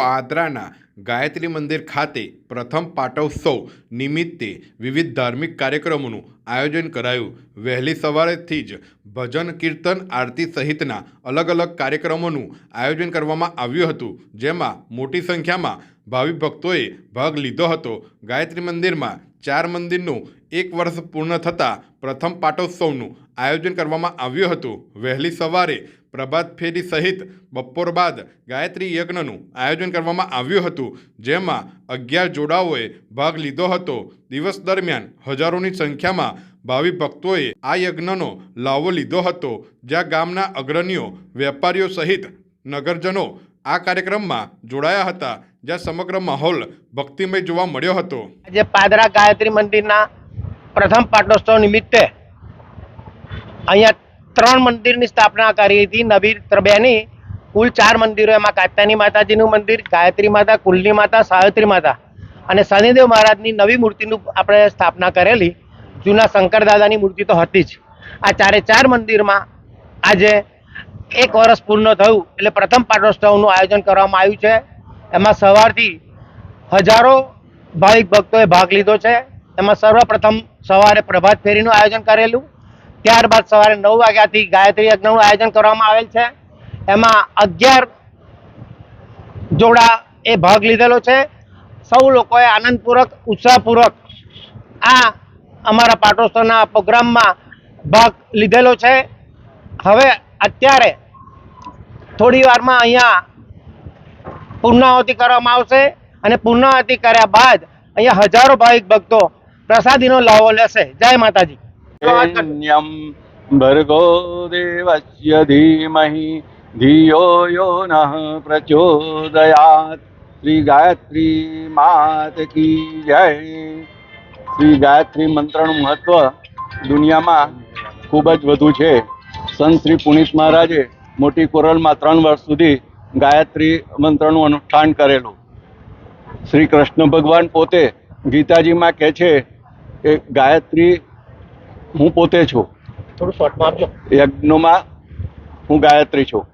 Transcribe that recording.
પાદરાના ગાયત્રી મંદિર ખાતે પ્રથમ પાટોત્સવ નિમિત્તે વિવિધ ધાર્મિક કાર્યક્રમોનું આયોજન કરાયું. વહેલી સવારેથી જ ભજન, કીર્તન, આરતી સહિતના અલગ અલગ કાર્યક્રમોનું આયોજન કરવામાં આવ્યું હતું, જેમાં મોટી સંખ્યામાં ભાવિ ભક્તોએ ભાગ લીધો હતો. ગાયત્રી મંદિરમાં ચાર મંદિરનું એક વર્ષ પૂર્ણ થતાં પ્રથમ પાટોત્સવનું આયોજન કરવામાં આવ્યું હતું. વહેલી સવારે પ્રભાત ફેરી સહિત બપોર બાદ ગાયત્રી યજ્ઞનું આયોજન કરવામાં આવ્યું હતું, જેમાં અગિયાર જોડાઓએ ભાગ લીધો હતો. દિવસ દરમિયાન હજારોની સંખ્યામાં ભાવિ ભક્તોએ આ યજ્ઞનો લાવો લીધો હતો, જ્યાં ગામના અગ્રણીઓ, વેપારીઓ સહિત નગરજનો આ કાર્યક્રમમાં જોડાયા હતા, જ્યાં સમગ્ર માહોલ ભક્તિમય જોવા મળ્યો હતો. આજે પાદરા ગાયત્રી મંદિરના પ્રથમ પાટોત્સવ નિમિત્તે અહીંયા ત્રણ મંદિરની સ્થાપના કરી હતી. નવી ત્રબેની કુલ ચાર મંદિરો એમાં કાત્યાની માતાજીનું મંદિર, ગાયત્રી માતા, કુલની માતા, સાવિત્રી માતા અને શનિદેવ મહારાજની નવી મૂર્તિનું આપણે સ્થાપના કરેલી. જૂના શંકર દાદાની મૂર્તિ તો હતી જ. આ ચારે ચાર મંદિરમાં આજે એક વર્ષ પૂર્ણ થયું એટલે પ્રથમ પાટોત્સવનું આયોજન કરવામાં આવ્યું છે. એમાં સવારથી હજારો ભાવિક ભક્તોએ ભાગ લીધો છે. એમાં સર્વપ્રથમ સવારે પ્રભાત ફેરીનું આયોજન કરેલું. ત્યારબાદ સવારે નવ વાગ્યાથી ગાયત્રી યજ્ઞનું આયોજન કરવામાં આવેલ છે. એમાં અગિયાર જોડા એ ભાગ લીધેલો છે. સૌ લોકોએ આનંદપૂર્વક, ઉત્સાહપૂર્વક આ અમારા પાટોત્સવના પ્રોગ્રામમાં ભાગ લીધેલો છે. હવે અત્યારે થોડી વારમાં અહીંયા પૂર્ણાહુતિ કરવામાં આવશે અને પૂર્ણાહુતિ કર્યા બાદ અહીંયા હજારો ભાવિક ભક્તો પ્રસાદીનો લાવો લેશે. જય માતાજી. ન્યમ ભર્ગો દેવસ્ય ધીમહિ ધિયો યો ન પ્રચોદયાત શ્રી ગાયત્રી માત કી જય શ્રી ગાયત્રી મંત્રનું મહત્વ દુનિયામાં ખૂબ જ વધુ છે. સંત શ્રી પુનિત મહારાજે મોટી કોરલમાં ત્રણ વર્ષ સુધી ગાયત્રી મંત્રનું અનુષ્ઠાન કરેલું. શ્રી કૃષ્ણ ભગવાન પોતે ગીતાજીમાં કહે છે કે ગાયત્રી હું પોતે છું. થોડું શોર્ટમાં આપજો યજ્ઞોમાં હું ગાયત્રી છું.